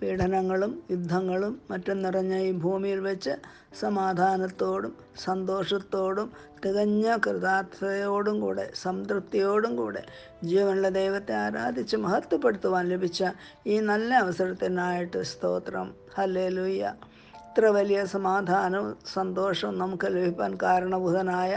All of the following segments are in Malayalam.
പീഡനങ്ങളും യുദ്ധങ്ങളും മറ്റും നിറഞ്ഞ ഈ ഭൂമിയിൽ വെച്ച് സമാധാനത്തോടും സന്തോഷത്തോടും തികഞ്ഞ കൃതാർത്ഥതയോടും കൂടെ സംതൃപ്തിയോടും കൂടെ ജീവനുള്ള ദൈവത്തെ ആരാധിച്ച് മഹത്വപ്പെടുത്തുവാൻ ലഭിച്ച ഈ നല്ല അവസരത്തിനായിട്ട് സ്തോത്രം. ഹല്ലേ ഇത്ര വലിയ സമാധാനവും സന്തോഷവും നമുക്ക് ലഭിക്കാൻ കാരണഭൂതനായ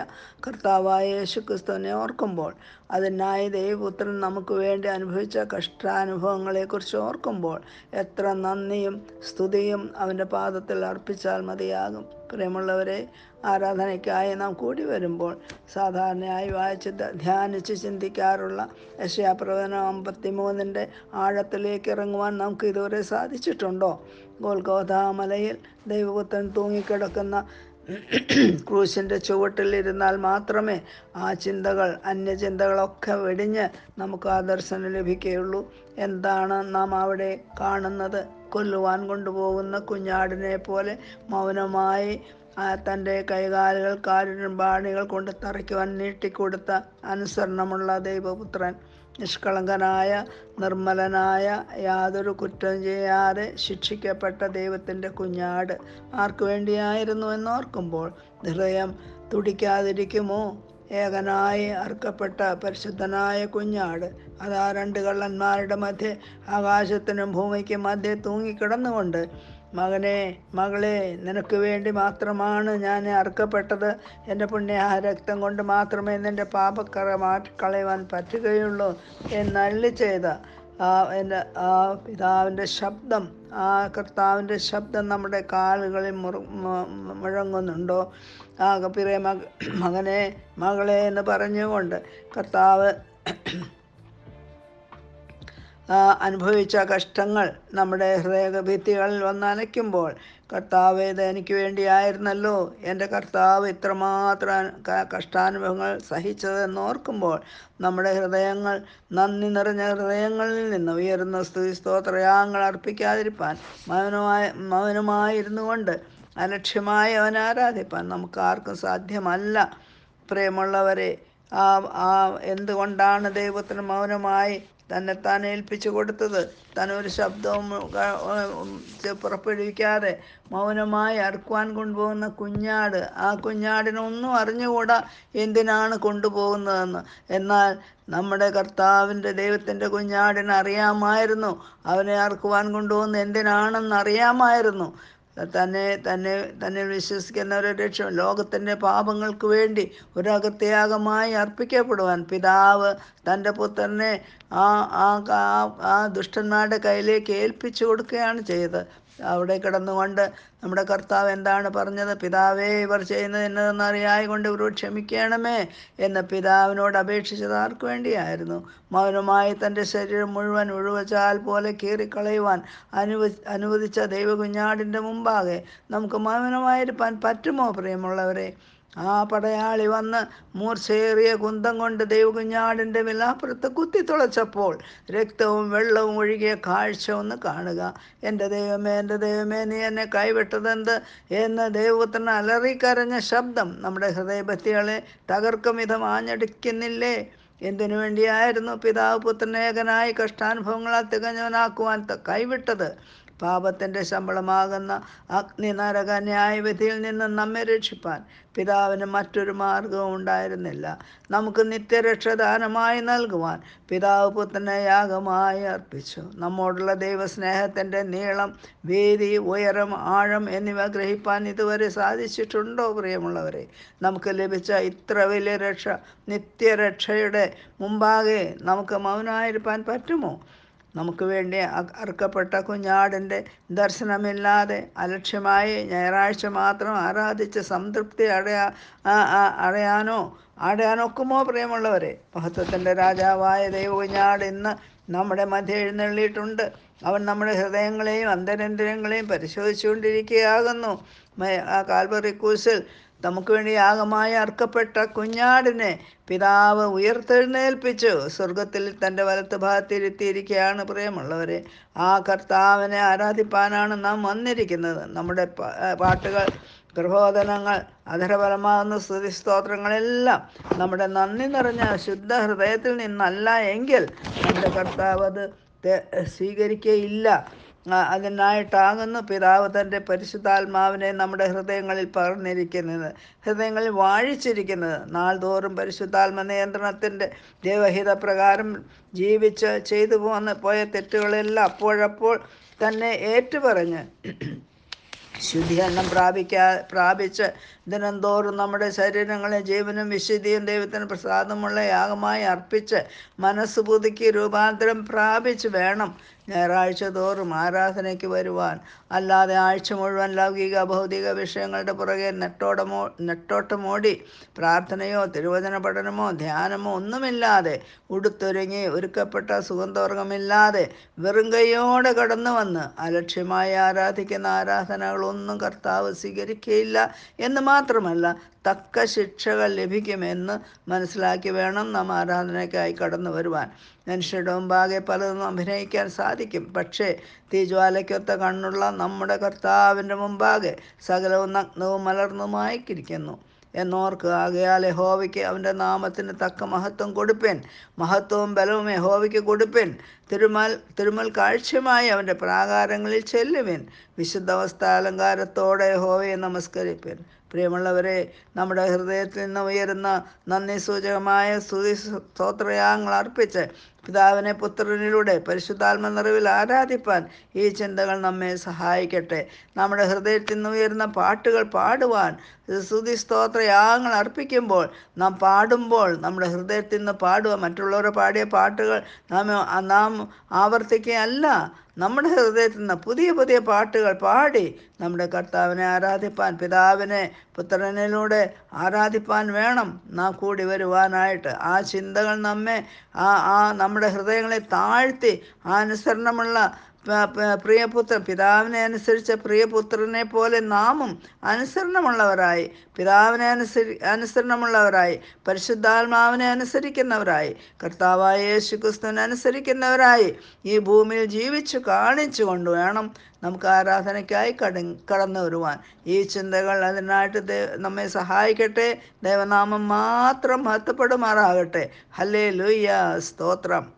കർത്താവായ യേശു ക്രിസ്തുവിനെ ഓർക്കുമ്പോൾ അതിനായി ദൈവപുത്രൻ നമുക്ക് വേണ്ടി അനുഭവിച്ച കഷ്ടാനുഭവങ്ങളെക്കുറിച്ച് ഓർക്കുമ്പോൾ എത്ര നന്ദിയും സ്തുതിയും അവന്റെ പാദത്തിൽ അർപ്പിച്ചാൽ മതിയാകും. പ്രിയമുള്ളവരെ ആരാധനയ്ക്കായി നാം കൂടി വരുമ്പോൾ സാധാരണയായി വായിച്ച് ധ്യാനിച്ച് ചിന്തിക്കാറുള്ള യശയാപ്രവചനം അമ്പത്തിമൂന്നിന്റെ ആഴത്തിലേക്ക് ഇറങ്ങുവാൻ നമുക്ക് ഇതുവരെ സാധിച്ചിട്ടുണ്ടോ? ഗോൽഗോധാമലയിൽ ദൈവപുത്രൻ തൂങ്ങിക്കിടക്കുന്ന ക്രൂശിന്റെ ചുവട്ടിൽ ഇരുന്നാൽ മാത്രമേ ആ ചിന്തകൾ അന്യചിന്തകളൊക്കെ വെടിഞ്ഞ് നമുക്ക് ആ ദർശനം ലഭിക്കുകയുള്ളൂ. എന്താണ് നാം അവിടെ കാണുന്നത്? കൊല്ലുവാൻ കൊണ്ടുപോകുന്ന കുഞ്ഞാടിനെ പോലെ മൗനമായി തന്റെ കൈകാലുകൾ കാലിനും ബാണികൾ കൊണ്ട് തറയ്ക്കുവാൻ നീട്ടിക്കൊടുത്ത അനുസരണമുള്ള ദൈവപുത്രൻ. നിഷ്കളങ്കനായ നിർമ്മലനായ യാതൊരു കുറ്റം ചെയ്യാതെ ശിക്ഷിക്കപ്പെട്ട ദൈവത്തിന്റെ കുഞ്ഞാട് ആർക്കു വേണ്ടിയായിരുന്നു എന്നോർക്കുമ്പോൾ ഹൃദയം തുടിക്കാതിരിക്കുമോ? ഏകനായി അർക്കപ്പെട്ട പരിശുദ്ധനായ കുഞ്ഞാട് അതാ രണ്ട് കള്ളന്മാരുടെ മധ്യേ ആകാശത്തിനും ഭൂമിക്കും മധ്യേ തൂങ്ങിക്കിടന്നുകൊണ്ട് മകനെ മകളെ നിനക്ക് വേണ്ടി മാത്രമാണ് ഞാൻ അർക്കപ്പെട്ടത് എന്റെ പുണ്യ രക്തം കൊണ്ട് മാത്രമേ നിന്റെ പാപക്കറ മാറ്റിക്കളയുവാൻ പറ്റുകയുള്ളൂ. എന്നള്ളി ചെയ്ത ആ എന്റെ ആ പിതാവിന്റെ ശബ്ദം ആ കർത്താവിന്റെ ശബ്ദം നമ്മുടെ കാലുകളിൽ മുറ മുഴങ്ങുന്നുണ്ടോ? ആ പിറേ മക മകനെ മകളെ എന്ന് പറഞ്ഞുകൊണ്ട് കർത്താവ് അനുഭവിച്ച കഷ്ടങ്ങൾ നമ്മുടെ ഹൃദയഭിത്തികളിൽ വന്നനയ്ക്കുമ്പോൾ കർത്താവ് ഇത് എനിക്ക് വേണ്ടിയായിരുന്നല്ലോ. എന്റെ കർത്താവ് ഇത്രമാത്രം കഷ്ടാനുഭവങ്ങൾ സഹിച്ചതെന്ന് ഓർക്കുമ്പോൾ നമ്മുടെ ഹൃദയങ്ങൾ നന്ദി നിറഞ്ഞ ഹൃദയങ്ങളിൽ നിന്ന് ഉയരുന്ന സ്തുതി സ്തോത്രയാങ്ങൾ അർപ്പിക്കാതിരിപ്പാൻ മൗനമായ മൗനമായിരുന്നു കൊണ്ട് അലക്ഷ്യമായി അവൻ ആരാധിപ്പാൻ നമുക്ക് ആർക്കും സാധ്യമല്ല. പ്രിയമുള്ളവരെ ആ ആ എന്തുകൊണ്ടാണ് ദൈവത്തിന് മൗനമായി തന്നെ താൻ ഏൽപ്പിച്ചു കൊടുത്തത്? താൻ ഒരു ശബ്ദവും പുറപ്പെടുവിക്കാതെ മൗനമായി അറുക്കുവാൻ കൊണ്ടുപോകുന്ന കുഞ്ഞാട് ആ കുഞ്ഞാടിനൊന്നും അറിഞ്ഞുകൂടാ എന്തിനാണ് കൊണ്ടുപോകുന്നതെന്ന്. എന്നാൽ നമ്മുടെ കർത്താവിന്റെ ദൈവത്തിന്റെ കുഞ്ഞാടിന് അറിയാമായിരുന്നു അവനെ അറുക്കുവാൻ കൊണ്ടുപോകുന്ന എന്തിനാണെന്ന് അറിയാമായിരുന്നു തന്നെ തന്നെ തന്നെ വിശ്വസിക്കുന്നവരെ രക്ഷ ലോകത്തിന്റെ പാപങ്ങൾക്ക് വേണ്ടി ഒരു അകത്യാഗമായി അർപ്പിക്കപ്പെടുവാൻ പിതാവ് തന്റെ പുത്രനെ ആ- ആ ദുഷ്ടന്മാരുടെ കയ്യിലേക്ക് ഏൽപ്പിച്ചു കൊടുക്കുകയാണ് ചെയ്തത്. അവിടെ കിടന്നുകൊണ്ട് നമ്മുടെ കർത്താവ് എന്താണ് പറഞ്ഞത്? പിതാവേ ഇവർ ചെയ്യുന്നത് എന്നതെന്ന് അറിയായി കൊണ്ട് ഇവരോട് ക്ഷമിക്കണമേ എന്ന് പിതാവിനോട് അപേക്ഷിച്ചത് ആർക്ക് വേണ്ടിയായിരുന്നു? മൗനമായി തന്റെ ശരീരം മുഴുവൻ ഉഴുവച്ചാൽ പോലെ കീറിക്കളയുവാൻ അനുവ അനുവദിച്ച ദൈവകുഞ്ഞാടിന്റെ മുമ്പാകെ നമുക്ക് മൗനമായിരിക്കാൻ പറ്റുമോ പ്രിയമുള്ളവരെ? ആ പടയാളി വന്ന് മൂർച്ചയേറിയ കുന്തം കൊണ്ട് ദൈവകുഞ്ഞാടിന്റെ വിലാപ്പുറത്ത് കുത്തി തുളച്ചപ്പോൾ രക്തവും വെള്ളവും ഒഴുകിയ കാഴ്ച ഒന്ന് കാണുക. എന്റെ ദൈവമേ എന്റെ ദൈവമേ നീ എന്നെ കൈവിട്ടതെന്ത്? എന്ന് ദൈവപുത്രൻ അലറിക്കരഞ്ഞ ശബ്ദം നമ്മുടെ ഹൃദയഭക്തികളെ തകർക്കും വിധം ആഞ്ഞടിക്കുന്നില്ലേ? എന്തിനു വേണ്ടിയായിരുന്നു പിതാവ് പുത്രനേകനായി കഷ്ടാനുഭവങ്ങളാൽ തികഞ്ഞവനാക്കുവാൻ കൈവിട്ടത്? പാപത്തിന്റെ ശമ്പളമാകുന്ന അഗ്നി നരക ന്യായവിധിയിൽ നിന്ന് നമ്മെ രക്ഷിപ്പാൻ പിതാവിന് മറ്റൊരു മാർഗവും ഉണ്ടായിരുന്നില്ല. നമുക്ക് നിത്യരക്ഷദാനമായി നൽകുവാൻ പിതാവ് പുത്രനെ യാഗമായി അർപ്പിച്ചു. നമ്മോടുള്ള ദൈവസ്നേഹത്തിന്റെ നീളം വീതി ഉയരം ആഴം എന്നിവ ഗ്രഹിപ്പാൻ ഇതുവരെ സാധിച്ചിട്ടുണ്ടോ പ്രിയമുള്ളവരെ? നമുക്ക് ലഭിച്ച ഇത്ര വലിയ രക്ഷ നിത്യരക്ഷയുടെ മുമ്പാകെ നമുക്ക് മൗനായിരിക്കാൻ പറ്റുമോ? നമുക്ക് വേണ്ടി അർക്കപ്പെട്ട കുഞ്ഞാടിന്റെ ദർശനമില്ലാതെ അലക്ഷ്യമായി ഞായറാഴ്ച മാത്രം ആരാധിച്ച് സംതൃപ്തി അടയാ അടയാനോ അടയാനൊക്കുമോ പ്രിയമുള്ളവരെ? മഹത്വത്തിന്റെ രാജാവായ ദൈവകുഞ്ഞാട് ഇന്ന് നമ്മുടെ മധ്യ എഴുന്നള്ളിയിട്ടുണ്ട്. അവൻ നമ്മുടെ ഹൃദയങ്ങളെയും അന്തരന്തരങ്ങളെയും പരിശോധിച്ചുകൊണ്ടിരിക്കുകയാകുന്നു. ആ കാൽവറി ക്രൂശിൽ നമുക്ക് വേണ്ടി യാഗമായി അർക്കപ്പെട്ട കുഞ്ഞാടിനെ പിതാവ് ഉയർത്തെഴുന്നേൽപ്പിച്ചു. സ്വർഗത്തിൽ തന്റെ വലത്ത് ഭാഗത്തിരുത്തിയിരിക്കുകയാണ് പ്രിയമുള്ളവരെ. ആ കർത്താവിനെ ആരാധിപ്പാനാണ് നാം വന്നിരിക്കുന്നത്? നമ്മുടെ പാട്ടുകൾ പ്രബോധനങ്ങൾ അധരപരമാകുന്ന സ്തുതി സ്തോത്രങ്ങളെല്ലാം നമ്മുടെ നന്ദി നിറഞ്ഞ ശുദ്ധ ഹൃദയത്തിൽ നിന്നല്ല എങ്കിൽ നമ്മുടെ കർത്താവ് അത് സ്വീകരിക്കുകയില്ല അതിനായിട്ടാകുന്നു പിതാവ് തന്റെ പരിശുദ്ധാത്മാവിനെ നമ്മുടെ ഹൃദയങ്ങളിൽ പകർന്നിരിക്കുന്നത് ഹൃദയങ്ങളിൽ വാഴിച്ചിരിക്കുന്നത്. നാൾതോറും പരിശുദ്ധാത്മ നിയന്ത്രണത്തിന്റെ ദൈവഹിത പ്രകാരം ജീവിച്ച് ചെയ്തു പോന്ന പോയ തെറ്റുകളെല്ലാം അപ്പോഴപ്പോൾ തന്നെ ഏറ്റുപറഞ്ഞ് ശുദ്ധീകരണം പ്രാപിക്കാ പ്രാപിച്ച് ദിനംതോറും നമ്മുടെ ശരീരങ്ങളെ ജീവനും വിശുദ്ധിയും ദൈവത്തിന് പ്രസാദമുള്ള യാഗമായി അർപ്പിച്ച് മനസ്സ് പുതുക്കി രൂപാന്തരം പ്രാപിച്ച് വേണം. ഞായറാഴ്ച തോറും ആരാധനയ്ക്ക് വരുവാൻ. അല്ലാതെ ആഴ്ച മുഴുവൻ ലൗകിക ഭൗതിക വിഷയങ്ങളുടെ പുറകെ നെട്ടോടമോ നെട്ടോട്ടമോടി പ്രാർത്ഥനയോ തിരുവചന പഠനമോ ധ്യാനമോ ഒന്നുമില്ലാതെ ഉടുത്തൊരുങ്ങി ഒരുക്കപ്പെട്ട സുഗന്ധവർഗമില്ലാതെ വെറും കൈയോടെ കടന്നു വന്ന് അലക്ഷ്യമായി ആരാധിക്കുന്ന ആരാധനകളൊന്നും കർത്താവ് സ്വീകരിക്കുകയില്ല എന്ന് മാത്രമല്ല തക്ക ശിക്ഷകൾ ലഭിക്കുമെന്ന് മനസ്സിലാക്കി വേണം നാം ആരാധനയ്ക്കായി കടന്നു വരുവാൻ. മനുഷ്യരുടെ മുമ്പാകെ പലതും അഭിനയിക്കാൻ സാധിക്കും. പക്ഷേ തീജ്വാലയ്ക്കൊത്ത കണ്ണുള്ള നമ്മുടെ കർത്താവിന്റെ മുമ്പാകെ സകലവും നഗ്നവും മലർന്നുമായിക്കിരിക്കുന്നു. എന്നോർക്ക് ആകയാൽ യഹോവയ്ക്ക് അവന്റെ നാമത്തിന് തക്ക മഹത്വം കൊടുപ്പേൻ. മഹത്വവും ബലവും യഹോവയ്ക്ക് കൊടുപ്പേൻ. തിരുമൽ തിരുമൽ കാഴ്ചയുമായി അവന്റെ പ്രാകാരങ്ങളിൽ ചെല്ലുവിൻ. വിശുദ്ധവസ്ഥ അലങ്കാരത്തോടെ യഹോവയെ നമസ്കരിപ്പേൻ. പ്രിയമുള്ളവരെ നമ്മുടെ ഹൃദയത്തിൽ നിന്ന് ഉയരുന്ന നന്ദി സൂചകമായ സ്തുതി സ്തോത്രയാങ്ങൾ അർപ്പിച്ച് പിതാവിനെ പുത്രനിലൂടെ പരിശുദ്ധാത്മ നിറവിൽ ആരാധിപ്പാൻ ഈ ചിന്തകൾ നമ്മെ സഹായിക്കട്ടെ. നമ്മുടെ ഹൃദയത്തിൽ നിന്ന് ഉയരുന്ന പാട്ടുകൾ പാടുവാൻ സ്തുതി സ്തോത്രയാഗങ്ങൾ അർപ്പിക്കുമ്പോൾ നാം പാടുമ്പോൾ നമ്മുടെ ഹൃദയത്തിൽ നിന്ന് പാടുക മറ്റുള്ളവരെ പാടിയ പാട്ടുകൾ നാം നാം ആവർത്തിക്കുകയല്ല നമ്മുടെ ഹൃദയത്തിൽ നിന്ന് പുതിയ പുതിയ പാട്ടുകൾ പാടി നമ്മുടെ കർത്താവിനെ ആരാധിപ്പാൻ പിതാവിനെ പുത്രനിലൂടെ ആരാധിപ്പാൻ വേണം. നാം കൂടി വരുവാനായിട്ട് ആ ചിന്തകൾ നമ്മെ ആ ആ നമ്മുടെ ഹൃദയങ്ങളെ താഴ്ത്തി ആ അനുസരണമുള്ള പ്രിയപുത്രൻ പിതാവിനെ അനുസരിച്ച പ്രിയപുത്രനെ പോലെ നാമും അനുസരണമുള്ളവരായി പിതാവിനെ അനുസരി അനുസരണമുള്ളവരായി പരിശുദ്ധാത്മാവിനെ അനുസരിക്കുന്നവരായി കർത്താവായ യേശുക്രിസ്തുവിനെ അനുസരിക്കുന്നവരായി ഈ ഭൂമിയിൽ ജീവിച്ചു കാണിച്ചു കൊണ്ട് വേണം നമുക്ക് ആരാധനയ്ക്കായി കട കടന്നു വരുവാൻ. ഈ ചിന്തകൾ അതിനായിട്ട് നമ്മെ സഹായിക്കട്ടെ. ദൈവനാമം മാത്രം മഹത്വപ്പെടുമാറാകട്ടെ. ഹല്ലേ ലുയ്യ സ്തോത്രം.